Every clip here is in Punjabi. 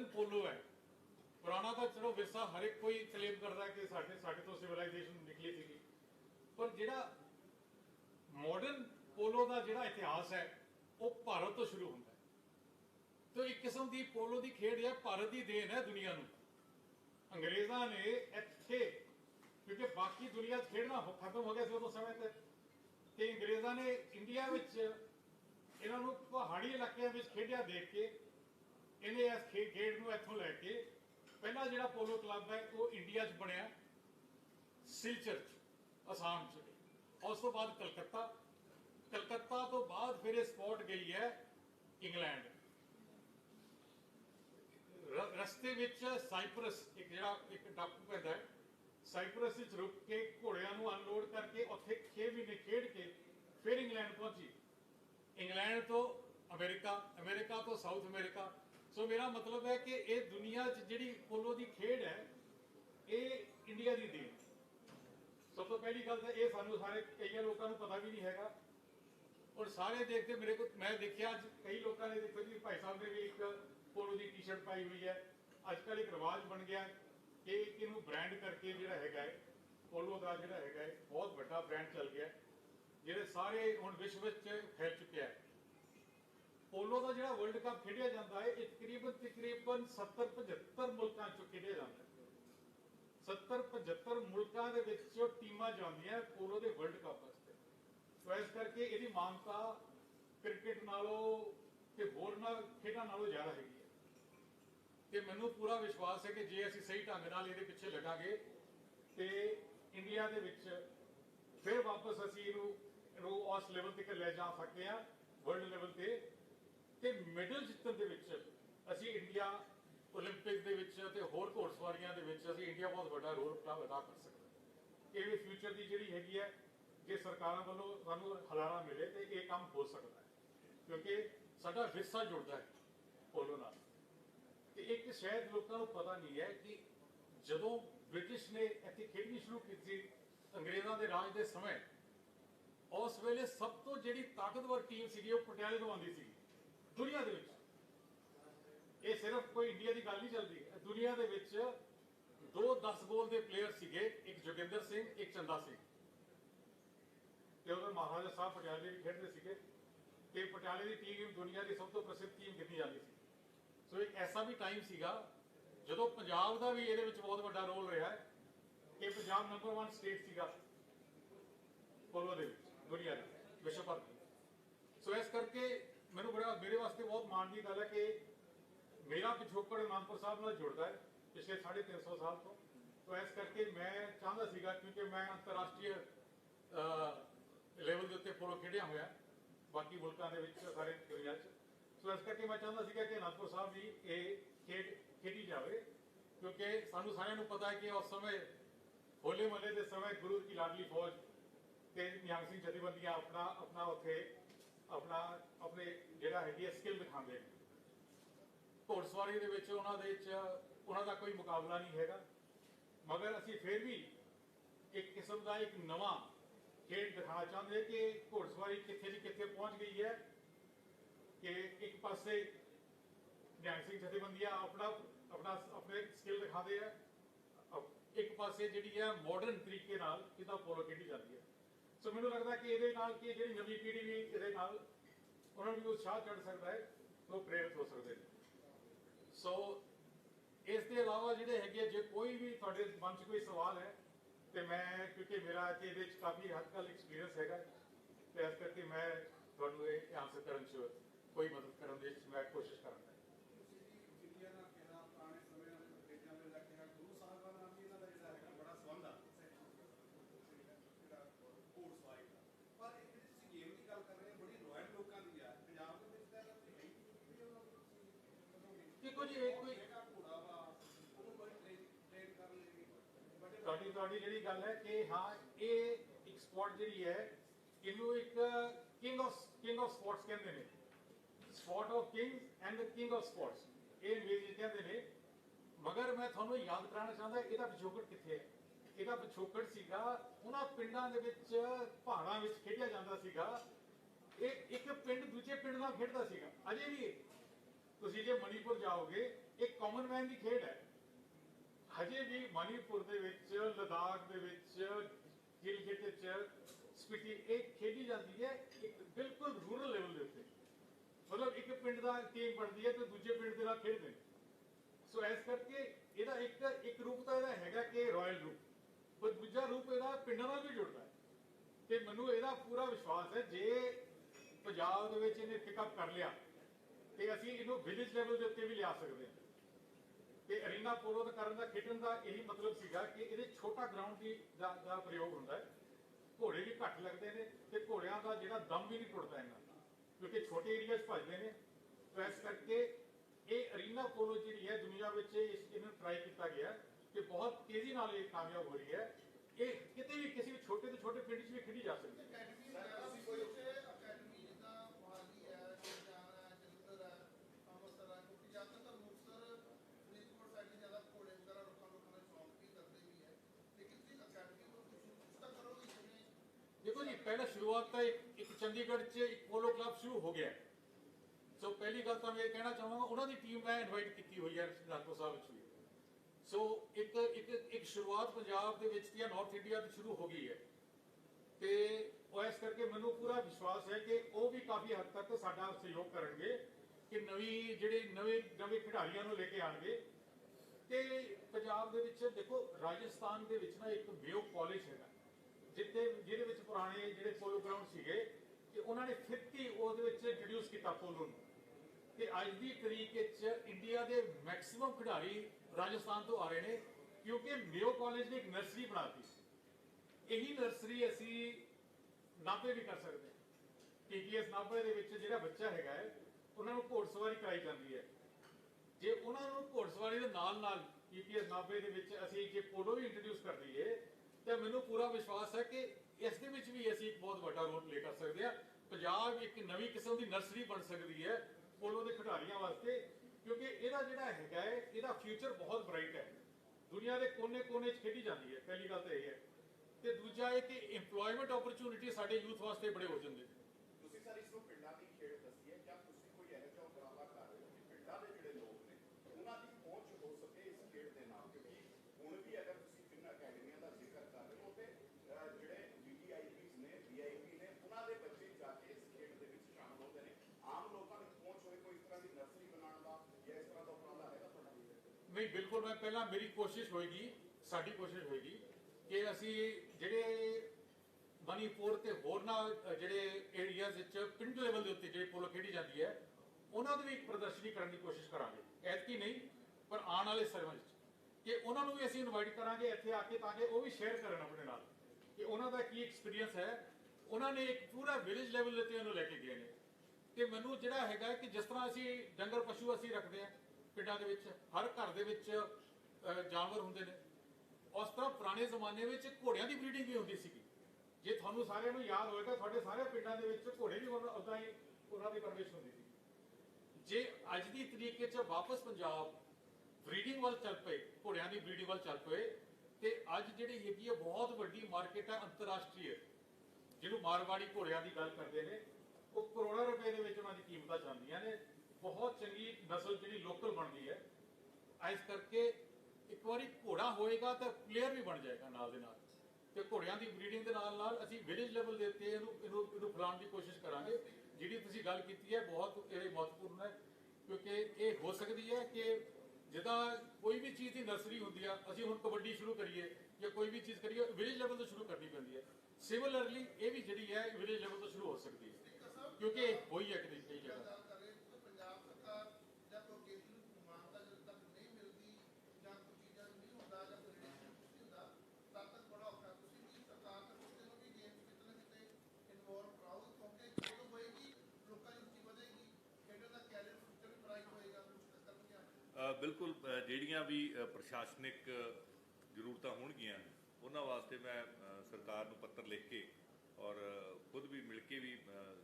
ਮਾਡਰਨ ਪੋਲੋ ਹੈ। ਪੁਰਾਣਾ ਤਾਂ ਚਲੋ ਵਿਰਸਾ ਹਰ ਇੱਕ ਕੋਈ ਕਲੇਮ ਕਰਦਾ ਕਿ ਸਾਡੇ ਸਾਡੇ ਤੋਂ ਸਿਵਲਾਈਜੇਸ਼ਨ ਨਿਕਲੀ ਸੀਗੀ। ਪਰ ਜਿਹੜਾ ਮਾਡਰਨ ਪੋਲੋ ਦਾ ਜਿਹੜਾ ਇਤਿਹਾਸ ਹੈ, ਉਹ ਭਾਰਤ ਤੋਂ ਸ਼ੁਰੂ ਹੁੰਦਾ ਹੈ। ਤੋ ਇੱਕ ਕਿਸਮ ਦੀ ਪੋਲੋ ਦੀ ਖੇਡ ਹੈ ਭਾਰਤ ਦੀ ਦੇਣ ਹੈ ਦੁਨੀਆ ਨੂੰ। ਅੰਗਰੇਜ਼ਾਂ ਨੇ ਇੱਥੇ, ਕਿਉਂਕਿ ਬਾਕੀ ਦੁਨੀਆ 'ਚ ਖੇਡਣਾ ਖਤਮ ਹੋ ਗਿਆ ਸੀ ਉਦੋਂ ਸਮੇਂ ਤੇ ਤੇ ਅੰਗਰੇਜ਼ਾਂ ਨੇ ਇੰਡੀਆ ਵਿੱਚ ਇਹਨਾਂ ਨੂੰ ਪਹਾੜੀ ਇਲਾਕਿਆਂ ਵਿੱਚ ਖੇਡਿਆ ਦੇਖ ਕੇ ਇਹਨੇ ਇਸ ਖੇ- ਖੇਡ ਨੂੰ ਇੱਥੋਂ ਲੈ ਕੇ ਪਹਿਲਾ ਜਿਹੜਾ ਪੋਲੋ ਕਲੱਬ ਹੈ, ਉਹ ਇੰਡੀਆ 'ਚ ਬਣਿਆ, ਸਿਲਚਰ 'ਚ, ਅਸਾਮ 'ਚ। ਉਸ ਤੋਂ ਬਾਅਦ ਕਲਕੱਤਾ। ਕਲਕੱਤਾ ਤੋਂ ਬਾਅਦ ਫਿਰ ਇਹ ਸਪੌਟ ਗਈ ਹੈ ਇੰਗਲੈਂਡ। ਰਸਤੇ ਵਿੱਚ ਸਾਈਪਰਸ, ਇੱਕ ਜਿਹੜਾ, ਇੱਕ ਟਾਪੂ ਪੈਂਦਾ ਹੈ, ਸਾਈਪਰਸ ਵਿੱਚ ਰੁਕ ਕੇ ਘੋੜਿਆਂ ਨੂੰ ਅਨਲੋਡ ਕਰਕੇ ਉੱਥੇ 6 ਮਹੀਨੇ ਖੇਡ ਕੇ ਫਿਰ ਇੰਗਲੈਂਡ ਪਹੁੰਚੀ। ਇੰਗਲੈਂਡ ਤੋਂ ਅਮਰੀਕਾ ਅਮਰੀਕਾ ਤੋਂ ਸਾਊਥ ਅਮਰੀਕਾ ਸੋ ਮੇਰਾ ਮਤਲਬ ਹੈ ਕਿ ਇਹ ਦੁਨੀਆ 'ਚ ਜਿਹੜੀ ਪੋਲੋ ਦੀ ਖੇਡ ਹੈ, ਇਹ ਇੰਡੀਆ ਦੀ ਦੇਣ। ਸਭ ਤੋਂ ਪਹਿਲੀ ਗੱਲ ਤਾਂ ਇਹ ਸਾਨੂੰ ਸਾਰੇ ਕਈਆਂ ਲੋਕਾਂ ਨੂੰ ਪਤਾ ਵੀ ਨਹੀਂ ਹੈਗਾ। ਔਰ ਸਾਰੇ ਦੇਖਦੇ ਮੇਰੇ ਕੋਲ, ਮੈਂ ਦੇਖਿਆ ਅੱਜ ਕਈ ਲੋਕਾਂ ਨੇ ਦੇਖੋ ਜੀ, ਭਾਈ ਸਾਹਿਬ ਨੇ ਵੀ ਇੱਕ ਪੋਲੋ ਦੀ ਟੀ-ਸ਼ਰਟ ਪਾਈ ਹੋਈ ਹੈ। ਅੱਜ ਕੱਲ੍ਹ ਇੱਕ ਰਿਵਾਜ ਬਣ ਗਿਆ ਕਿ ਇਹਨੂੰ ਬ੍ਰਾਂਡ ਕਰਕੇ ਜਿਹੜਾ ਹੈਗਾ ਹੈ, ਪੋਲੋ ਦਾ ਜਿਹੜਾ ਹੈਗਾ ਹੈ, ਬਹੁਤ ਵੱਡਾ ਬ੍ਰਾਂਡ ਚੱਲ ਗਿਆ। ਜਿਹੜੇ ਸਾਰੇ ਹੁਣ ਵਿਸ਼ਵ ਵਿੱਚ ਦਾ ਜਿਹੜਾ ਵਰਲਡ ਕੱਪ ਖੇਡਿਆ ਜਾਂਦਾ ਹੈ, ਇਹ ਤਕਰੀਬਨ ਤਕਰੀਬਨ 70 75 ਮੁਲਕਾਂ ਚੋਂ ਖੇਡਿਆ ਜਾਂਦਾ ਹੈ। 70 75 ਮੁਲਕਾਂ ਦੇ ਵਿੱਚੋਂ ਟੀਮਾਂ ਜਾਂਦੀਆਂ ਪੋਲੋ ਦੇ ਵਰਲਡ ਕੱਪ ਵਾਸਤੇ। ਸੋ ਇਸ ਕਰਕੇ ਇਹਦੀ ਮਾਨਤਾ ਕ੍ਰਿਕਟ ਨਾਲੋਂ ਤੇ ਹੋਰ ਨਾਲ ਖੇਡਾਂ ਨਾਲੋਂ ਜ਼ਿਆਦਾ ਹੈਗੀ ਹੈ। ਤੇ ਮੈਨੂੰ ਪੂਰਾ ਵਿਸ਼ਵਾਸ ਹੈ ਕਿ ਜੇ ਅਸੀਂ ਸਹੀ ਢੰਗ ਨਾਲ ਇਹਦੇ ਪਿੱਛੇ ਲੱਗਾਂਗੇ ਤੇ ਇੰਡੀਆ ਦੇ ਵਿੱਚ ਫਿਰ ਵਾਪਸ ਅਸੀਂ ਇਹਨੂੰ ਇਹਨੂੰ ਉਸ ਲੈਵਲ ਤੱਕ ਲੈ ਜਾ ਸਕਦੇ ਆ ਵਰਲਡ ਲੈਵਲ ਤੇ ਤੇ ਮੈਡਲ ਜਿੱਤਣ ਦੇ ਵਿੱਚ ਅਸੀਂ ਇੰਡੀਆ 올림픽 ਦੇ ਵਿੱਚ ਤੇ ਹੋਰ ਘੋੜਸਵਾਰੀਆਂ ਦੇ ਵਿੱਚ ਅਸੀਂ ਇੰਡੀਆ ਬਹੁਤ ਵੱਡਾ ਰੋਲ ਅਦਾ ਕਰ ਸਕਦਾ ਹੈ। ਇਹ ਵੀ ਫਿਊਚਰ ਦੀ ਜਿਹੜੀ ਹੈਗੀ ਹੈ ਜੇ ਸਰਕਾਰਾਂ ਵੱਲੋਂ ਸਾਨੂੰ ਹਲਾਰਾ ਮਿਲੇ ਤੇ ਇਹ ਕੰਮ ਹੋ ਸਕਦਾ ਹੈ ਕਿਉਂਕਿ ਸਾਡਾ ਵਿਰਸਾ ਜੁੜਦਾ ਹੈ ਪੋਲੋ ਨਾਲ ਤੇ ਇੱਕ ਸ਼ਾਇਦ ਲੋਕਾਂ ਨੂੰ ਪਤਾ ਨਹੀਂ ਹੈ ਕਿ ਜਦੋਂ ਬ੍ਰਿਟਿਸ਼ ਨੇ ਇੱਥੇ ਖੇਡਣੀ ਸ਼ੁਰੂ ਕੀਤੀ ਸੀ ਅੰਗਰੇਜ਼ਾਂ ਦੇ ਰਾਜ ਦੇ ਸਮੇਂ ਉਸ ਵੇਲੇ ਸਭ ਤੋਂ ਜਿਹੜੀ ਤਾਕਤਵਰ ਟੀਮ ਸੀਗੀ ਉਹ ਪਟਿਆਲੇ ਤੋਂ ਆਉਂਦੀ ਸੀ ਦੁਨੀਆ ਦੇ ਵਿੱਚ। ਇਹ ਸਿਰਫ ਕੋਈ ਇੰਡੀਆ ਦੀ ਗੱਲ ਨਹੀਂ ਚੱਲਦੀ। ਇਹ ਦੁਨੀਆ ਦੇ ਵਿੱਚ ਦੋ 10 ਗੋਲ ਦੇ ਪਲੇਅਰ ਸੀਗੇ, ਇੱਕ ਜੋਗਿੰਦਰ ਸਿੰਘ, ਇੱਕ ਚੰਦਾ ਸਿੰਘ। ਤੇ ਉਦੋਂ ਮਹਾਰਾਜਾ ਸਾਹਿਬ ਪਟਿਆਲੇ ਵੀ ਖੇਡਦੇ ਸੀਗੇ। ਤੇ ਪਟਿਆਲੇ ਦੀ ਟੀਮ ਦੁਨੀਆ ਦੀ ਸਭ ਤੋਂ ਪ੍ਰਸਿੱਧ ਟੀਮ ਗਿਣੀ ਜਾਂਦੀ ਸੀ। ਸੋ ਇੱਕ ਐਸਾ ਵੀ ਟਾਈਮ ਸੀਗਾ, ਜਦੋਂ ਪੰਜਾਬ ਦਾ ਵੀ ਇਹਦੇ ਵਿੱਚ ਬਹੁਤ ਵੱਡਾ ਰੋਲ ਰਿਹਾ ਹੈ। ਇਹ ਪੰਜਾਬ ਨੰਬਰ 1 ਸਟੇਟ ਸੀਗਾ। ਪੋਲੋ ਦੇ ਵਿੱਚ, ਦੁਨੀਆ ਦੇ ਵਿਸ਼ਵ ਭਰ ਸੋ ਇਸ ਕਰਕੇ ਮੈਨੂੰ ਬੜਾ, ਮੇਰੇ ਵਾਸਤੇ ਬਹੁਤ ਮਾਣ ਦੀ ਗੱਲ ਹੈ ਕਿ ਮੇਰਾ ਪਿਛੋਕੜ ਅਨੰਦਪੁਰ ਸਾਹਿਬ ਨਾਲ ਜੁੜਦਾ ਹੈ, ਪਿਛਲੇ 350 ਸਾਲ ਤੋਂ। ਸੋ ਇਸ ਕਰਕੇ ਮੈਂ ਚਾਹੁੰਦਾ ਸੀਗਾ, ਕਿਉਂਕਿ ਮੈਂ ਅੰਤਰਰਾਸ਼ਟਰੀ ਲੈਵਲ ਦੇ ਉੱਤੇ ਪੋਲੋ ਖੇਡਿਆ ਹੋਇਆ ਬਾਕੀ ਮੁਲਕਾਂ ਦੇ ਵਿੱਚ ਸਾਰੇ ਦੁਨੀਆ 'ਚ। ਸੋ ਇਸ ਕਰਕੇ ਮੈਂ ਚਾਹੁੰਦਾ ਸੀਗਾ ਕਿ ਅਨੰਦਪੁਰ ਸਾਹਿਬ ਵੀ ਇਹ ਖੇਡ, ਖੇਡੀ ਜਾਵੇ, ਕਿਉਂਕਿ ਸਾਨੂੰ ਸਾਰਿਆਂ ਨੂੰ ਪਤਾ ਹੈ ਕਿ ਉਸ ਸਮੇਂ ਹੋਲੇ ਮਹੱਲੇ ਦੇ ਸਮੇਂ ਗੁਰੂ ਕੀ ਲਾਡਲੀ ਫੌਜ ਤੇ ਨਿਹੰਗ ਸਿੰਘ ਜਥੇਬੰਦੀਆਂ ਆਪਣਾ ਆਪਣਾ ਉੱਥੇ ਆਪਣਾ, ਆਪਣੇ ਜਿਹੜਾ ਹੈਗੀ ਹੈ ਸਕਿੱਲ ਦਿਖਾਉਂਦੇ ਨੇ। ਘੋੜਸਵਾਰੀ ਦੇ ਵਿੱਚ ਉਹਨਾਂ ਦੇ ਵਿੱਚ ਉਹਨਾਂ ਦਾ ਕੋਈ ਮੁਕਾਬਲਾ ਨਹੀਂ ਹੈਗਾ। ਮਗਰ ਅਸੀਂ ਫਿਰ ਵੀ ਇੱਕ ਕਿਸਮ ਦਾ ਇੱਕ ਨਵਾਂ ਖੇਡ ਦਿਖਾਉਣਾ ਚਾਹੁੰਦੇ ਕਿ ਘੋੜਸਵਾਰੀ ਕਿੱਥੇ ਦੀ ਕਿੱਥੇ ਪਹੁੰਚ ਗਈ ਹੈ। ਕਿ ਇੱਕ ਪਾਸੇ ਨਿਹੰਗ ਸਿੰਘ ਜਥੇਬੰਦੀਆਂ ਆਪਣਾ ਆਪਣਾ, ਆਪਣੇ ਸਕਿੱਲ ਦਿਖਾਉਂਦੇ ਆ। ਅਪ- ਇੱਕ ਪਾਸੇ ਜਿਹੜੀ ਹੈ ਮਾਡਰਨ ਤਰੀਕੇ ਨਾਲ ਕਿਦਾਂ ਪੋਲੋ ਖੇਡੀ ਜਾਂਦੀ ਹੈ। ਸੋ ਮੈਨੂੰ ਲੱਗਦਾ ਕਿ ਇਹਦੇ ਨਾਲ ਕਿ ਜਿਹੜੀ ਨਵੀਂ ਪੀੜ੍ਹੀ ਵੀ ਇਹਦੇ ਨਾਲ ਉਹਨਾਂ ਨੂੰ ਵੀ ਉਤਸ਼ਾਹ ਚੜ ਸਕਦਾ ਹੈ, ਉਹ ਪ੍ਰੇਰਿਤ ਹੋ ਸਕਦੇ ਨੇ। ਸੋ ਇਸ ਦੇ ਇਲਾਵਾ ਜਿਹੜੇ ਹੈਗੇ ਜੇ ਕੋਈ ਵੀ ਤੁਹਾਡੇ ਮਨ 'ਚ ਕੋਈ ਸਵਾਲ ਹੈ, ਤੇ ਮੈਂ, ਕਿਉਂਕਿ ਮੇਰਾ ਇੱਥੇ ਇਹਦੇ ਵਿੱਚ ਕਾਫੀ ਹੱਦ ਤੱਕ ਐਕਸਪੀਰੀਅੰਸ ਹੈਗਾ, ਤੇ ਇਸ ਕਰਕੇ ਮੈਂ ਤੁਹਾਨੂੰ ਇਹ ਆਨਸਰ ਕਰਨ 'ਚ ਕੋਈ ਮਦਦ ਕਰਨ ਦੇ ਮੈਂ ਕੋਸ਼ਿਸ਼ ਕਰਾਂਗਾ ਤੁਸੀਂ ਜੀ ਇੰਡੀਆ ਨਾਲ ਕਿਹਾ ਪੁਰਾਣੇ ਸਮੇਂ ਨਾਲ ਅੰਗਰੇਜ਼ਾਂ ਵੇਲੇ ਦਾ ਕਿਹਾ ਗੁਰੂ ਸਾਹਿਬਾਨ ਨਾਲ ਵੀ ਇਹਨਾਂ ਦਾ ਜਿਹੜਾ ਹੈਗਾ ਬੜਾ ਸੰਬੰਧ ਆ ਜਿਹੜਾ ਕੋਰਸ ਵਾਈ ਦਾ ਪਰ ਇਹ ਜਿਹੜੀ ਤੁਸੀਂ ਗੇਮ ਦੀ ਗੱਲ ਕਰ ਰਹੇ ਹੋ ਬੜੀ ਰੋਇਲ ਲੋਕਾਂ ਦੀ ਆ ਪੰਜਾਬ ਦੇ ਵਿੱਚ ਤਾਂ ਕੋਈ ਹੈ ਹੀ ਨਹੀਂ ਵੀ ਉਹਨਾਂ ਨੂੰ ਤੁਸੀਂ ਕਹੋਗੇ। ਦੇਖੋ ਜੀ, ਇਹ ਕੋਈ- ਤੁਹਾਡੀ ਤੁਹਾਡੀ ਜਿਹੜੀ ਗੱਲ ਹੈ ਕਿ ਹਾਂ ਇਹ ਇੱਕ ਸਪੋਰਟ ਜਿਹੜੀ ਹੈ ਇਹਨੂੰ ਇੱਕ king of king of sports ਕਹਿੰਦੇ ਨੇ। Sport of kings and king of sports ਇਹ ਅੰਗਰੇਜ਼ੀ ਕਹਿੰਦੇ ਨੇ ਮਗਰ ਮੈਂ ਤੁਹਾਨੂੰ ਯਾਦ ਕਰਾਉਣਾ ਚਾਹੁੰਦਾ ਇਹਦਾ ਪਿਛੋਕੜ ਕਿੱਥੇ ਹੈ? ਇਹਦਾ ਪਿਛੋਕੜ ਸੀਗਾ ਉਹਨਾਂ ਪਿੰਡਾਂ ਦੇ ਵਿੱਚ ਪਹਾੜਾਂ ਵਿੱਚ ਖੇਡਿਆ ਜਾਂਦਾ ਸੀਗਾ। ਇਹ ਇੱਕ ਪਿੰਡ ਦੂਜੇ ਪਿੰਡ ਨਾਲ ਖੇਡਦਾ ਸੀਗਾ। ਅਜੇ ਵੀ ਤੁਸੀਂ ਜੇ ਮਣੀਪੁਰ ਜਾਓਗੇ ਇੱਕ ਕਾਮਨ ਮੈਨ ਦੀ ਖੇਡ ਹੈ। ਹਜੇ ਵੀ ਮਣੀਪੁਰ ਦੇ ਵਿੱਚ, ਲਦਾਖ ਦੇ ਵਿੱਚ, ਗਿਲਗਿਟ ਚ ਸਪੀਤੀ ਇਹ ਖੇਡੀ ਜਾਂਦੀ ਹੈ ਇੱਕ ਬਿਲਕੁਲ ਰੂਰਲ ਲੈਵਲ ਦੇ ਉੱਤੇ। ਮਤਲਬ ਇੱਕ ਪਿੰਡ ਦਾ ਟੀਮ ਬਣਦੀ ਹੈ ਤੇ ਦੂਜੇ ਪਿੰਡ ਦੇ ਨਾਲ ਖੇਡਦੇ ਸੋ ਇਸ ਕਰਕੇ ਇਹਦਾ ਇੱਕ ਇੱਕ ਰੂਪ ਤਾਂ ਇਹਦਾ ਹੈਗਾ ਕਿ ਰਾਇਲ ਰੂਪ। ਪਰ ਦੂਜਾ ਰੂਪ ਇਹਦਾ ਪਿੰਡਾਂ ਨਾਲ ਵੀ ਜੁੜਦਾ ਹੈ। ਤੇ ਮੈਨੂੰ ਇਹਦਾ ਪੂਰਾ ਵਿਸ਼ਵਾਸ ਹੈ, ਜੇ ਪੰਜਾਬ ਦੇ ਵਿੱਚ ਇਹਨੇ ਪਿਕਅਪ ਕਰ ਲਿਆ ਤੇ ਅਸੀਂ ਇਹਨੂੰ ਵਿਲੇਜ ਲੈਵਲ ਦੇ ਉੱਤੇ ਵੀ ਲਿਆ ਸਕਦੇ ਹਾਂ। ਤੇ ਅਰੀਨਾ ਪੋਲੋ ਦਾ ਕਰਨ ਦਾ ਖੇਡਣ ਦਾ ਇਹੀ ਮਤਲਬ ਸੀਗਾ ਕਿ ਇਹਦੇ ਛੋਟਾ ਗਰਾਊਂਡ ਦੀ ਦਾ, ਪ੍ਰਯੋਗ ਹੁੰਦਾ ਹੈ। ਘੋੜੇ ਵੀ ਘੱਟ ਲੱਗਦੇ ਨੇ ਤੇ ਘੋੜਿਆਂ ਦਾ ਜਿਹੜਾ ਦਮ ਵੀ ਨਹੀਂ ਟੁੱਟਦਾ ਇਹਨਾਂ ਦਾ ਕਿਉਂਕਿ ਛੋਟੇ ਏਰੀਆ 'ਚ ਭੱਜਦੇ ਨੇ। ਤਾਂ ਇਸ ਕਰਕੇ ਇਹ ਅਰੀਨਾ ਪੋਲੋ ਜਿਹੜੀ ਹੈ ਦੁਨੀਆ ਵਿੱਚ ਇਸ ਇਹਨੂੰ ਟਰਾਈ ਕੀਤਾ ਗਿਆ ਕਿ ਬਹੁਤ ਤੇਜ਼ੀ ਨਾਲ ਇਹ ਕਾਮਯਾਬ ਹੋ ਰਹੀ ਹੈ। ਇਹ ਕਿਤੇ ਵੀ ਕਿਸੇ ਵੀ ਛੋਟੇ ਤੋਂ ਛੋਟੇ ਪਿੰਡ 'ਚ ਵੀ ਖੇਡੀ ਜਾ ਸਕਦੀ ਹੈ ਅਕੈਡਮੀ ਵਗੈਰਾ ਵੀ ਕੋਈ ਉੱਥੇ ਅਕੈਡਮੀ ਜਿੱਦਾਂ ਮੋਹਾਲੀ ਹੈ ਲੁਧਿਆਣਾ ਹੈ ਜਲੰਧਰ ਹੈ ਅੰਮ੍ਰਿਤਸਰ ਹੈ ਕਿਉਂਕਿ ਜ਼ਿਆਦਾਤਰ ਮੁਕਤਸਰ ਫਰੀਦਕੋਟ ਸਾਈਡ ਜ਼ਿਆਦਾ ਘੋੜੇ ਵਗੈਰਾ ਲੋਕਾਂ ਲੋਕਾਂ ਦਾ ਸ਼ੌਂਕ ਵੀ ਕਰਦੇ ਵੀ ਹੈ ਲੇਕਿਨ ਤੁਸੀਂ ਅਕੈਡਮੀ ਨੂੰ ਕੁਝ ਕੁਝ ਤਾਂ ਕਰੋਗੇ ਜਿਵੇਂ ਦੇਖੋ ਜੀ ਪਹਿਲਾਂ ਸ਼ੁਰੂਆਤ ਤਾਂ ਇੱਕ ਇੱਕ ਚੰਡੀਗੜ੍ਹ 'ਚ ਇੱਕ ਪੋਲੋ ਕਲੱਬ ਸ਼ੁਰੂ ਹੋ ਗਿਆ ਸੋ ਪਹਿਲੀ ਗੱਲ ਤਾਂ ਮੈਂ ਇਹ ਕਹਿਣਾ ਚਾਹਾਂਗਾ ਉਹਨਾਂ ਦੀ ਟੀਮ ਮੈਂ ਇਨਵਾਈਟ ਕੀਤੀ ਹੋਈ ਹੈ ਰਾਜਪੁਰ ਸਾਹਿਬ ਵਿੱਚ ਵੀ ਸੋ ਇੱਕ ਇੱਕ ਇੱਕ ਸ਼ੁਰੂਆਤ ਪੰਜਾਬ ਦੇ ਵਿੱਚ ਜਾਂ ਨਾਰਥ ਇੰਡੀਆ ਤੋਂ ਸ਼ੁਰੂ ਹੋ ਗਈ ਹੈ ਤੇ ਉਹ ਇਸ ਕਰਕੇ ਮੈਨੂੰ ਪੂਰਾ ਵਿਸ਼ਵਾਸ ਹੈ ਕਿ ਉਹ ਵੀ ਕਾਫੀ ਹੱਦ ਤੱਕ ਸਾਡਾ ਸਹਿਯੋਗ ਕਰਨਗੇ ਕਿ ਨਵੀਂ ਜਿਹੜੇ ਨਵੇਂ ਨਵੇਂ ਖਿਡਾਰੀਆਂ ਨੂੰ ਲੈ ਕੇ ਆਣਗੇ ਤੇ ਪੰਜਾਬ ਦੇ ਵਿੱਚ ਦੇਖੋ ਰਾਜਸਥਾਨ ਦੇ ਵਿੱਚ ਨਾ ਇੱਕ ਮੇਓ ਕਾਲਜ ਹੈਗਾ ਜਿੱਥੇ ਜਿਹਦੇ ਵਿੱਚ ਪੁਰਾਣੇ ਜਿਹੜੇ ਪੋਲੋ ਗਰਾਊਂਡ ਸੀਗੇ ਤੇ ਉਹਨਾਂ ਨੇ ਫਿਰ ਹੀ ਉਹਦੇ ਵਿੱਚ ਇੰਟਰੋਡਿਊਸ ਕੀਤਾ ਪੋਲੋ ਨੂੰ। ਤੇ ਅੱਜ ਦੀ ਤਰੀਕ ਵਿੱਚ ਇੰਡੀਆ ਦੇ ਮੈਕਸਿਮਮ ਖਿਡਾਰੀ ਰਾਜਸਥਾਨ ਤੋਂ ਆ ਰਹੇ ਨੇ, ਕਿਉਂਕਿ ਮੇਓ ਕਾਲਜ ਨੇ ਇੱਕ ਨਰਸਰੀ ਬਣਾਤੀ ਇਹੀ ਨਰਸਰੀ ਅਸੀਂ ਨਾਭੇ ਵੀ ਕਰ ਸਕਦੇ ਹਾਂ। ਪੀਪੀਐਸ ਨਾਭੇ ਦੇ ਵਿੱਚ ਜਿਹੜਾ ਬੱਚਾ ਹੈਗਾ ਹੈ, ਉਹਨਾਂ ਨੂੰ ਘੋੜਸਵਾਰੀ ਕਰਾਈ ਜਾਂਦੀ ਹੈ। ਜੇ ਉਹਨਾਂ ਨੂੰ ਘੋੜਸਵਾਰੀ ਦੇ ਨਾਲ ਨਾਲ ਪੀਪੀਐਸ ਨਾਭੇ ਦੇ ਵਿੱਚ ਅਸੀਂ ਜੇ ਪੋਲੋ ਵੀ ਇੰਟਰੋਡਿਊਸ ਕਰ ਦਈਏ ਤਾਂ ਮੈਨੂੰ ਪੂਰਾ ਵਿਸ਼ਵਾਸ ਹੈ ਕਿ ਇਸ ਦੇ ਵਿੱਚ ਵੀ ਅਸੀਂ ਇੱਕ ਬਹੁਤ ਵੱਡਾ ਰੋਲ ਪਲੇ ਕਰ ਸਕਦੇ ਹਾਂ। ਪੰਜਾਬ ਇੱਕ ਨਵੀਂ ਕਿਸਮ ਦੀ ਨਰਸਰੀ ਬਣ ਸਕਦੀ ਹੈ ਪੋਲੋ ਦੇ ਖਿਡਾਰੀਆਂ ਵਾਸਤੇ, ਕਿਉਂਕਿ ਇਹਦਾ ਜਿਹੜਾ ਹੈਗਾ ਹੈ, ਇਹਦਾ ਫਿਊਚਰ ਬਹੁਤ ਬ੍ਰਾਈਟ ਹੈ। ਦੁਨੀਆ ਦੇ ਕੋਨੇ-ਕੋਨੇ 'ਚ ਖੇਡੀ ਜਾਂਦੀ ਹੈ, ਪਹਿਲੀ ਗੱਲ ਤਾਂ ਇਹ ਹੈ। ਤੇ ਦੂਜਾ ਇਹ ਕਿ EMPLOYMENT ਓਪਰਚੁਨਿਟੀ ਸਾਡੇ ਯੂਥ ਵਾਸਤੇ ਬੜੇ ਹੋ ਜਾਂਦੇ ਤੁਸੀਂ ਸਰ ਇਸ ਨੂੰ ਪਿੰਡਾਂ ਦੀ ਖੇਡ ਦੱਸੀ ਹੈ ਜਾਂ ਤੁਸੀਂ ਕੋਈ ਇਹੋ ਜਿਹਾ ਉਪਰਾਲਾ ਕਰ ਰਹੇ ਹੋ ਕਿ ਪਿੰਡਾਂ ਦੇ ਜਿਹੜੇ ਲੋਕ ਨੇ ਉਹਨਾਂ ਦੀ ਪਹੁੰਚ ਹੋ ਸਕੇ ਇਸ ਖੇਡ ਦੇ ਨਾਲ ਕਿਉਂਕਿ ਹੁਣ ਵੀ ਅਗਰ ਤੁਸੀਂ ਤਿੰਨ ਅਕੈਡਮੀਆਂ ਦਾ ਜ਼ਿਕਰ ਕਰ ਰਹੇ ਹੋ ਤੇ ਅਹ, ਜਿਹੜੇ VVIPs ਨੇ VIP ਨੇ ਉਹਨਾਂ ਦੇ ਬੱਚੇ ਜਾ ਕੇ ਇਸ ਖੇਡ ਦੇ ਵਿੱਚ ਸ਼ਾਮਲ ਹੁੰਦੇ ਨੇ ਆਮ ਲੋਕਾਂ ਦੀ ਪਹੁੰਚ ਹੋਏ ਕੋਈ ਇਸ ਤਰ੍ਹਾਂ ਦੀ ਨਰਸਰੀ ਬਣਾਉਣ ਦਾ ਜਾਂ ਇਸ ਤਰ੍ਹਾਂ ਦਾ ਉਪਰਾਲਾ ਹੈਗਾ ਤੁਹਾਡਾ ਨਹੀਂ ਬਿਲਕੁਲ ਮੈਂ ਪਹਿਲਾਂ ਮੇਰੀ ਕੋਸ਼ਿਸ਼ ਹੋਏਗੀ ਸਾਡੀ ਕੋਸ਼ਿਸ਼ ਹੋਏਗੀ ਕਿ ਅਸੀਂ ਜਿਹੜੇ ਮਨੀਪੁਰ ਤੇ ਹੋਰਨਾਂ ਅ, ਜਿਹੜੇ ਏਰੀਆਜ਼ ਵਿੱਚ ਪਿੰਡ ਲੈਵਲ ਦੇ ਉੱਤੇ ਜਿਹੜੇ ਪੋਲੋ ਖੇਡੀ ਜਾਂਦੀ ਹੈ ਉਹਨਾਂ ਦੀ ਵੀ ਇੱਕ ਪ੍ਰਦਰਸ਼ਨੀ ਕਰਨ ਦੀ ਕੋਸ਼ਿਸ਼ ਕਰਾਂਗੇ। ਐਤਕੀ ਨਹੀਂ ਪਰ ਆਉਣ ਵਾਲੇ ਸਮੇਂ ਵਿੱਚ ਕਿ ਉਹਨਾਂ ਨੂੰ ਵੀ ਅਸੀਂ ਇਨਵਾਈਟ ਕਰਾਂਗੇ ਇੱਥੇ ਆ ਕੇ ਤਾਂ ਕਿ ਉਹ ਵੀ ਸ਼ੇਅਰ ਕਰਨ ਆਪਣੇ ਨਾਲ ਕਿ ਉਹਨਾਂ ਦਾ ਕੀ ਐਕਸਪੀਰੀਅੰਸ ਹੈ। ਉਹਨਾਂ ਨੇ ਇੱਕ ਪੂਰਾ ਵਿਲੇਜ ਲੈਵਲ ਦੇ ਉਹਨੂੰ ਲੈ ਕੇ ਗਏ ਨੇ। ਤੇ ਮੈਨੂੰ ਜਿਹੜਾ ਹੈਗਾ ਕਿ ਜਿਸ ਤਰ੍ਹਾਂ ਅਸੀਂ ਡੰਗਰ ਪਸ਼ੂ ਅਸੀਂ ਰੱਖਦੇ ਹਾਂ ਪਿੰਡਾਂ ਦੇ ਵਿੱਚ, ਹਰ ਘਰ ਦੇ ਵਿੱਚ ਜਾਨਵਰ ਹੁੰਦੇ ਨੇ। ਉਸ ਤਰ੍ਹਾਂ ਪੁਰਾਣੇ ਜ਼ਮਾਨੇ ਵਿੱਚ ਘੋੜਿਆਂ ਦੀ ਬਰੀਡਿੰਗ ਵੀ ਹੁੰਦੀ ਸੀਗੀ। ਜੇ ਤੁਹਾਨੂੰ ਸਾਰਿਆਂ ਨੂੰ ਯਾਦ ਹੋਵੇਗਾ ਤੁਹਾਡੇ ਸਾਰੇ ਪਿੰਡਾਂ ਦੇ ਵਿੱਚ ਘੋੜੇ ਵੀ ਉਦਾਂ ਹੀ ਉਹਨਾਂ ਦੀ ਪਰਵਿਸ਼ ਹੁੰਦੀ ਸੀ। ਜੇ ਅੱਜ ਦੀ ਤਰੀਕੇ 'ਚ ਵਾਪਸ ਪੰਜਾਬ ਬਰੀਡਿੰਗ ਵੱਲ ਚੱਲ ਪਏ, ਘੋੜਿਆਂ ਦੀ ਬਰੀਡਿੰਗ ਵੱਲ ਚੱਲ ਪਏ, ਤੇ ਅੱਜ ਜਿਹੜੀ ਹੈਗੀ ਹੈ ਬਹੁਤ ਵੱਡੀ ਮਾਰਕੀਟ ਹੈ ਅੰਤਰਰਾਸ਼ਟਰੀ। ਜਿਹਨੂੰ ਮਾਰਵਾੜੀ ਘੋੜਿਆਂ ਦੀ ਗੱਲ ਕਰਦੇ ਨੇ, ਉਹ ਕਰੋੜਾਂ ਰੁਪਏ ਦੇ ਵਿੱਚ ਉਹਨਾਂ ਦੀ ਕੀਮਤਾਂ ਜਾਂਦੀਆਂ ਨੇ। ਬਹੁਤ ਚੰਗੀ ਨਸਲ ਜਿਹੜੀ ਲੋਕਲ ਬਣਦੀ ਹੈ ਇਸ ਕਰਕੇ ਇੱਕ ਵਾਰੀ ਘੋੜਾ ਹੋਏਗਾ ਤਾਂ ਪਲੇਅਰ ਵੀ ਬਣ ਜਾਏਗਾ ਨਾਲ ਦੇ ਨਾਲ। ਤੇ ਘੋੜਿਆਂ ਦੀ ਬਰੀਡਿੰਗ ਦੇ ਨਾਲ ਨਾਲ ਅਸੀਂ ਵਿਲੇਜ ਲੈਵਲ ਦੇ ਉੱਤੇ ਇਹਨੂੰ ਇਹਨੂੰ ਇਹਨੂੰ ਫਲਾਉਣ ਦੀ ਕੋਸ਼ਿਸ਼ ਕਰਾਂਗੇ। ਜਿਹੜੀ ਤੁਸੀਂ ਗੱਲ ਕੀਤੀ ਹੈ, ਬਹੁਤ ਇਹ ਮਹੱਤਵਪੂਰਨ ਹੈ, ਕਿਉਂਕਿ ਇਹ ਹੋ ਸਕਦੀ ਹੈ ਕਿ ਜਿੱਦਾਂ ਕੋਈ ਵੀ ਚੀਜ਼ ਦੀ ਨਰਸਰੀ ਹੁੰਦੀ ਆ, ਅਸੀਂ ਹੁਣ ਕਬੱਡੀ ਸ਼ੁਰੂ ਕਰੀਏ ਜਾਂ ਕੋਈ ਵੀ ਚੀਜ਼ ਕਰੀਏ ਵਿਲੇਜ ਲੈਵਲ ਤੋਂ ਸ਼ੁਰੂ ਕਰਨੀ ਪੈਂਦੀ ਹੈ। ਸਿਮਿਲਰਲੀ ਇਹ ਵੀ ਜਿਹੜੀ ਹੈ ਵਿਲੇਜ ਲੈਵਲ ਤੋਂ ਸ਼ੁਰੂ ਹੋ ਸਕਦੀ ਹੈ, ਕਿਉਂਕਿ ਇਹ ਹੋਈ ਹੈ ਕਿ ਕਈ ਜਗ੍ਹਾ ਗੱਲ ਕਰ ਰਹੇ ਕਿ ਪੰਜਾਬ ਸਰਕਾਰ ਜਾਂ ਕੋਈ ਕੇਂਦਰ ਨੂੰ ਮਾਨਤਾ ਜਦੋਂ ਤੱਕ ਨਹੀਂ ਮਿਲਦੀ ਜਾਂ ਕੋਈ ਚੀਜ਼ਾਂ ਨੂੰ ਨਹੀਂ ਹੁੰਦਾ ਜਾਂ ਕੋਈ ਰਿਲੇਸ਼ਨ ਨਹੀਂ ਹੁੰਦਾ ਤਦ ਤੱਕ ਬੜਾ ਔਖਾ ਤੁਸੀਂ ਵੀ ਸਰਕਾਰ ਤੱਕ ਕਿਸੇ ਨੂੰ ਵੀ ਗੇਮ ਕਿਤੇ ਨਾ ਕਿਤੇ ਇਨਵੋਲਵ ਕਰਾਓ ਕਿਉਂਕਿ ਜਦੋਂ ਹੋਏਗੀ ਲੋਕਾਂ ਦੀ ਰੁਚੀ ਵਧੇਗੀ ਖੇਡਣ ਦਾ ਕੈਰੀਅਰ ਫਿਊਚਰ ਵੀ ਬ੍ਰਾਈਟ ਹੋਏਗਾ ਕੁਝ ਕਰਨਗੇ ਅ, ਬਿਲਕੁਲ ਜਿਹੜੀਆਂ ਵੀ ਪ੍ਰਸ਼ਾਸਨਿਕ ਜ਼ਰੂਰਤਾਂ ਹੋਣਗੀਆਂ, ਉਹਨਾਂ ਵਾਸਤੇ ਮੈਂ ਸਰਕਾਰ ਨੂੰ ਪੱਤਰ ਲਿਖ ਕੇ ਔਰ ਖੁਦ ਵੀ ਮਿਲ ਕੇ ਵੀ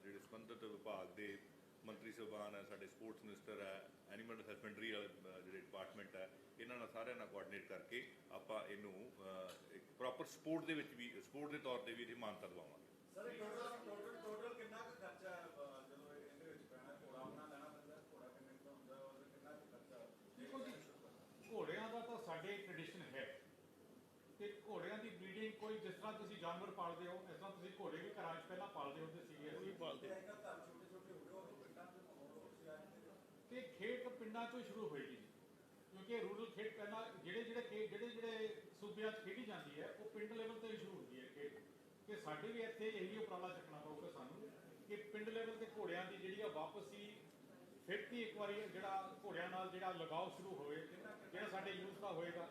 ਜਿਹੜੇ ਸੰਬੰਧਿਤ ਵਿਭਾਗ ਦੇ ਮੰਤਰੀ ਸਾਹਿਬਾਨ ਹੈ, ਸਾਡੇ ਸਪੋਰਟਸ ਮਿਨਿਸਟਰ ਹੈ, ਐਨੀਮਲ ਹਸਬੈਂਡਰੀ ਵਾਲੇ ਜਿਹੜੇ ਡਿਪਾਰਟਮੈਂਟ ਹੈ, ਇਹਨਾਂ ਨਾਲ ਸਾਰਿਆਂ ਨਾਲ ਕੋਆਰਡੀਨੇਟ ਕਰਕੇ ਆਪਾਂ ਇਹਨੂੰ ਇੱਕ ਪ੍ਰੋਪਰ ਸਪੋਰਟ ਦੇ ਵਿੱਚ ਵੀ ਸਪੋਰਟ ਦੇ ਤੌਰ ਤੇ ਵੀ ਇਹਦੀ ਮਾਨਤਾ ਦਵਾਵਾਂਗੇ। ਸਰ ਟੋਟਲ ਟੋਟਲ ਕਿੰਨਾ ਕੁ ਖਰਚਾ ਹੈ, ਅਹ, ਜਦੋਂ ਇਹਦੇ ਵਿੱਚ ਪੈਣਾ ਘੋੜਾ ਆਪਣਾ ਲੈਣਾ ਪੈਂਦਾ ਘੋੜਾ ਕਿੰਨੇ ਦਾ ਹੁੰਦਾ ਔਰ ਕਿੰਨਾ ਕੁ ਖਰਚਾ ਦੇਖੋ ਜੀ ਕਿ ਘੋੜਿਆਂ ਦੀ ਬਰੀਡਿੰਗ ਕੋਈ ਜਿਸ ਤਰ੍ਹਾਂ ਤੁਸੀਂ ਜਾਨਵਰ ਪਾਲਦੇ ਹੋ ਇਸ ਤਰ੍ਹਾਂ ਤੁਸੀਂ ਘੋੜੇ ਵੀ ਘਰਾਂ 'ਚ ਪਹਿਲਾਂ ਪਾਲਦੇ ਹੁੰਦੇ ਸੀਗੇ ਅਸੀਂ। ਪਾਲਦੇ। ਤੇ ਖੇਡ ਪਿੰਡਾਂ ਤੋਂ ਸ਼ੁਰੂ ਹੋਏਗੀ ਕਿਉਂਕਿ ਰੂਰਲ ਖੇਡ ਪਹਿਲਾਂ ਜਿਹੜੇ ਜਿਹੜੇ ਖੇਡ ਜਿਹੜੇ ਜਿਹੜੇ ਸੂਬਿਆਂ 'ਚ ਖੇਡੀ ਜਾਂਦੀ ਹੈ ਉਹ ਪਿੰਡ ਲੈਵਲ ਤੇ ਸ਼ੁਰੂ ਹੁੰਦੀ ਹੈ ਖੇਡ ਕਿ ਸਾਡੇ ਵੀ ਇੱਥੇ ਇਹੀ ਉਪਰਾਲਾ ਚੱਕਣਾ ਪਊਗਾ ਸਾਨੂੰ ਕਿ ਪਿੰਡ ਲੈਵਲ ਤੇ ਘੋੜਿਆਂ ਦੀ ਜਿਹੜੀ ਆ ਵਾਪਸ ਫਿਰ ਤੋਂ ਇੱਕ ਵਾਰੀ ਜਿਹੜਾ ਘੋੜਿਆਂ ਨਾਲ ਜਿਹੜਾ ਲਗਾਓ ਸ਼ੁਰੂ ਹੋਵੇ ਜਿਹੜਾ ਸਾਡੇ ਯੂਥ ਦਾ ਹੋਏਗਾ।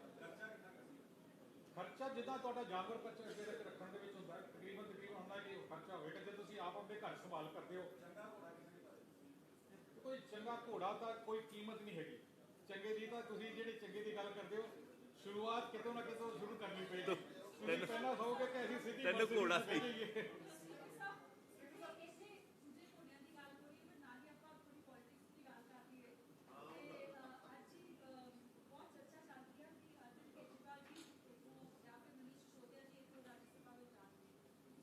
ਖਰਚਾ ਜਿੱਦਾਂ ਤੁਹਾਡਾ ਜਾਨਵਰ ਬੱਚਾ ਦੇ ਵਿੱਚ ਰੱਖਣ ਦੇ ਵਿੱਚ ਹੁੰਦਾ ਹੈ, ਤਕਰੀਬਨ ਤਕਰੀਬਨ ਹੁੰਦਾ ਕਿ ਖਰਚਾ ਹੋਏਗਾ ਜੇ ਤੁਸੀਂ ਆਪ ਆਪਣੇ ਘਰ ਸੰਭਾਲ ਕਰਦੇ ਹੋ ਕੋਈ ਚੰਗਾ ਘੋੜਾ ਤਾਂ ਕੋਈ ਕੀਮਤ ਨਹੀਂ ਹੈਗੀ। ਚੰਗੇ ਦੀ ਤਾਂ ਤੁਸੀਂ ਜਿਹੜੀ ਚੰਗੇ ਦੀ ਗੱਲ ਕਰਦੇ ਹੋ ਸ਼ੁਰੂਆਤ ਕਿਤੋਂ ਨਾ ਕਿਤੋਂ ਸ਼ੁਰੂ ਕਰਨੀ ਪਏਗੀ। ਤੁਸੀਂ ਪਹਿਲਾਂ ਕਹੋਗੇ ਕਿ ਅਸੀਂ ਸਿੱਧੀ ਤੈਨੂੰ Mercedes ਘੋੜਾ ਤੇ ਜਾਈਏ। ਇਸੇ ਦੂਜੇ ਘੋੜਿਆਂ ਦੀ ਗੱਲ ਕਰੀਏ ਪਰ ਨਾਲ ਹੀ ਆਪਾਂ ਥੋੜੀ ਪੋਲਿਟਿਕਸ ਦੀ ਗੱਲ ਕਰ ਲਈਏ ਤੇ ਅਹ, ਅੱਜ ਹੀ ਅਹ, ਬਹੁਤ ਚਰਚਾ ਚੱਲ ਰਹੀ ਹੈ ਕਿ ਅਰਜਨ ਕੇਜਰੀਵਾਲ ਜੀ ਇੱਥੋਂ ਜਾਂ ਫਿਰ ਮਨੀਸ਼ ਸਿਸੋਦੀਆ ਜੀ ਇੱਥੋਂ ਰਾਜ ਸਭਾ ਵਿੱਚ ਜਾਣਗੇ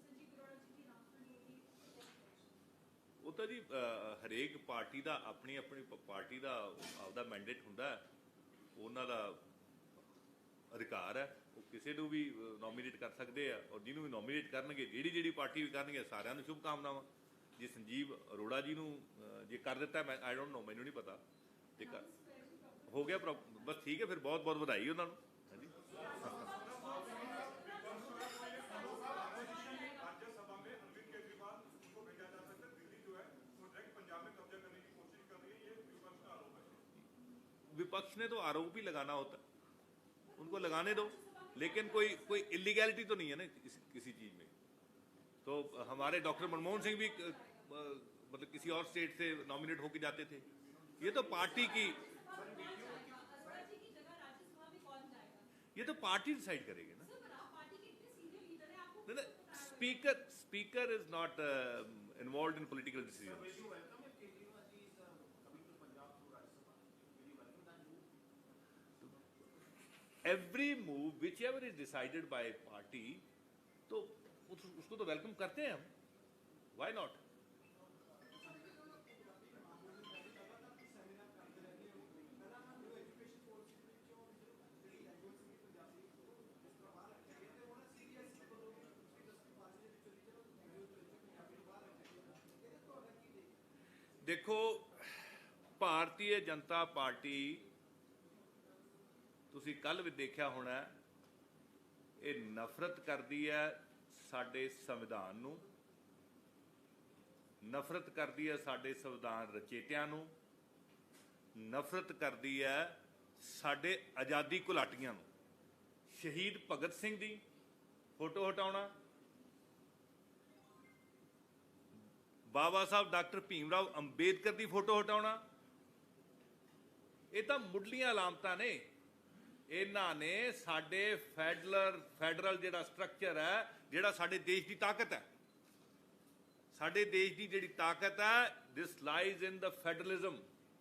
ਸੰਜੀਵ ਅਰੋੜਾ ਜੀ ਦੀ ਅਨਾਉਂਸਮੈਂਟ ਹੋਈ ਉਹ ਤਾਂ ਜੀ ਹਰੇਕ ਪਾਰਟੀ ਦਾ ਆਪਣੀ ਆਪਣੀ ਪਾਰਟੀ ਦਾ ਆਪਦਾ ਮੈਂਡੇਟ ਹੁੰਦਾ ਹੈ। ਉਹਨਾਂ ਦਾ ਅਧਿਕਾਰ ਹੈ। ਉਹ ਕਿਸੇ ਨੂੰ ਵੀ ਨੋਮੀਨੇਟ ਕਰ ਸਕਦੇ ਆ ਔਰ ਜਿਹਨੂੰ ਵੀ ਨੋਮੀਨੇਟ ਕਰਨਗੇ ਜਿਹੜੀ ਜਿਹੜੀ ਪਾਰਟੀ ਵੀ ਕਰਨਗੇ ਸਾਰਿਆਂ ਨੂੰ ਸ਼ੁਭ ਕਾਮਨਾਵਾਂ ਜੇ ਸੰਜੀਵ ਅਰੋੜਾ ਜੀ ਨੂੰ ਜੇ ਕਰ ਦਿੱਤਾ ਮੈਂ ਆਈ ਡੋਨਟ ਨੋ ਮੈਨੂੰ ਨਹੀਂ ਪਤਾ। ਕਰ ਹੋ ਗਿਆ ਬਸ ਠੀਕ ਹੈ ਫਿਰ ਬਹੁਤ ਬਹੁਤ ਵਧਾਈ ਉਹਨਾਂ ਨੂੰ। ਹਾਂਜੀ। विपक्ष ने तो आरोप ही लगाना होता उनको लगाने दो लेकिन कोई कोई इलीगैलिटी तो नहीं है ना इस, किसी चीज़ में। तो हमारे डॉक्टर मनमोहन सिंह भी मतलब किसी और स्टेट से नॉमिनेट होके जाते थे। ये तो पार्टी की ये तो पार्टी डिसाइड करेगी ना। हैं आपको speaker speaker is not involve in political decision every move which ever is decided by party तो उसको तो वेलकम करते हैं हम। वाई नॉट देखो, भारतीय जनता पार्टी ਤੁਸੀਂ ਕੱਲ ਵੀ ਦੇਖਿਆ ਹੋਣਾ, ਇਹ ਨਫ਼ਰਤ ਕਰਦੀ ਹੈ ਸਾਡੇ ਸੰਵਿਧਾਨ ਨੂੰ, ਨਫ਼ਰਤ ਕਰਦੀ ਹੈ ਸਾਡੇ ਸੰਵਿਧਾਨ ਰਚੇਤਿਆਂ ਨੂੰ, ਨਫ਼ਰਤ ਕਰਦੀ ਹੈ ਸਾਡੇ ਆਜ਼ਾਦੀ ਘੁਲਾਟੀਆਂ ਨੂੰ। ਸ਼ਹੀਦ ਭਗਤ ਸਿੰਘ ਦੀ ਫੋਟੋ ਹਟਾਉਣਾ, ਬਾਬਾ ਸਾਹਿਬ ਡਾਕਟਰ ਭੀਮ ਰਾਓ ਅੰਬੇਦਕਰ ਦੀ ਫੋਟੋ ਹਟਾਉਣਾ, ਇਹ ਤਾਂ ਮੁੱਢਲੀਆਂ ਅਲਾਮਤਾਂ ਨੇ। ਇਹਨਾਂ ਨੇ ਸਾਡੇ ਫੈਡਰਲ ਫੈਡਰਲ ਜਿਹੜਾ ਸਟਰਕਚਰ ਹੈ, ਜਿਹੜਾ ਸਾਡੇ ਦੇਸ਼ ਦੀ ਤਾਕਤ ਹੈ। ਸਾਡੇ ਦੇਸ਼ ਦੀ ਜਿਹੜੀ ਤਾਕਤ ਹੈ this lies in the federalism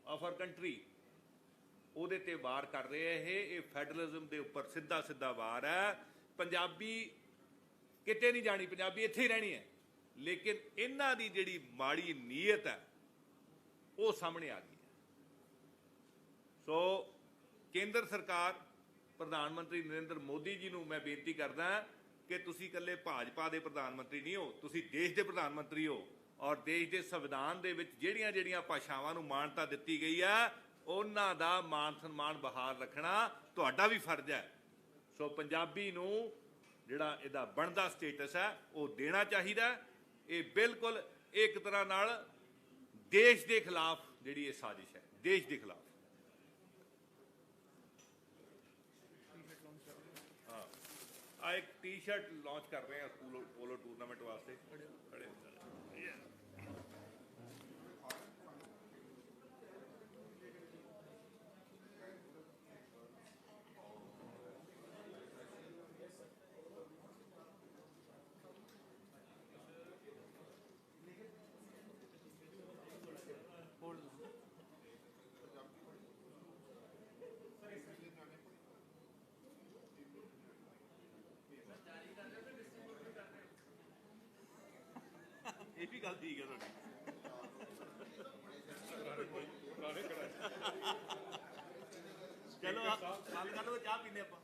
of our country ਉਹਦੇ ਤੇ ਵਾਰ ਕਰ ਰਹੇ ਇਹ। ਇਹ ਫੈਡਰਲਿਜ਼ਮ ਦੇ ਉੱਪਰ ਸਿੱਧਾ ਸਿੱਧਾ ਵਾਰ ਹੈ। ਪੰਜਾਬੀ ਕਿਤੇ ਨਹੀਂ ਜਾਣੀ, ਪੰਜਾਬੀ ਇੱਥੇ ਹੀ ਰਹਿਣੀ ਹੈ। ਲੇਕਿਨ ਇਹਨਾਂ ਦੀ ਜਿਹੜੀ ਮਾੜੀ ਨੀਅਤ ਹੈ, ਉਹ ਸਾਹਮਣੇ ਆ ਗਈ ਹੈ। ਸੋ ਕੇਂਦਰ ਸਰਕਾਰ ਪ੍ਰਧਾਨ ਮੰਤਰੀ ਨਰਿੰਦਰ ਮੋਦੀ ਜੀ ਨੂੰ ਮੈਂ ਬੇਨਤੀ ਕਰਦਾ ਕਿ ਤੁਸੀਂ ਇਕੱਲੇ ਭਾਜਪਾ ਦੇ ਪ੍ਰਧਾਨ ਮੰਤਰੀ ਨਹੀਂ ਹੋ, ਤੁਸੀਂ ਦੇਸ਼ ਦੇ ਪ੍ਰਧਾਨ ਮੰਤਰੀ ਹੋ ਔਰ ਦੇਸ਼ ਦੇ ਸੰਵਿਧਾਨ ਦੇ ਵਿੱਚ ਜਿਹੜੀਆਂ ਜਿਹੜੀਆਂ ਭਾਸ਼ਾਵਾਂ ਨੂੰ ਮਾਨਤਾ ਦਿੱਤੀ ਗਈ ਹੈ ਉਹਨਾਂ ਦਾ ਮਾਨ ਸਨਮਾਨ ਬਹਾਲ ਰੱਖਣਾ ਤੁਹਾਡਾ ਵੀ ਫਰਜ਼ ਹੈ। ਸੋ ਪੰਜਾਬੀ ਨੂੰ ਜਿਹੜਾ ਇਹਦਾ ਬਣਦਾ ਸਟੇਟਸ ਹੈ, ਉਹ ਦੇਣਾ ਚਾਹੀਦਾ ਇਹ ਬਿਲਕੁਲ ਇੱਕ ਤਰ੍ਹਾਂ ਨਾਲ ਦੇਸ਼ ਦੇ ਖਿਲਾਫ ਜਿਹੜੀ ਇਹ ਸਾਜ਼ਿਸ਼ ਹੈ, ਦੇਸ਼ ਦੇ ਖਿਲਾਫ। ਆ ਇੱਕ ਟੀ-ਸ਼ਰਟ ਲਾਂਚ ਕਰ ਰਹੇ ਹਾਂ ਸਕੂਲ ਪੋਲੋ ਟੂਰਨਾਮੈਂਟ ਵਾਸਤੇ। ਖੜੇ ਵੀ ਗੱਲ ਠੀਕ ਹੈ ਤੁਹਾਡੀ। ਚਲੋ ਆ ਗੱਲ ਕਰ ਲਓ ਚਾਹ ਪੀਨੇ ਆਪਾਂ।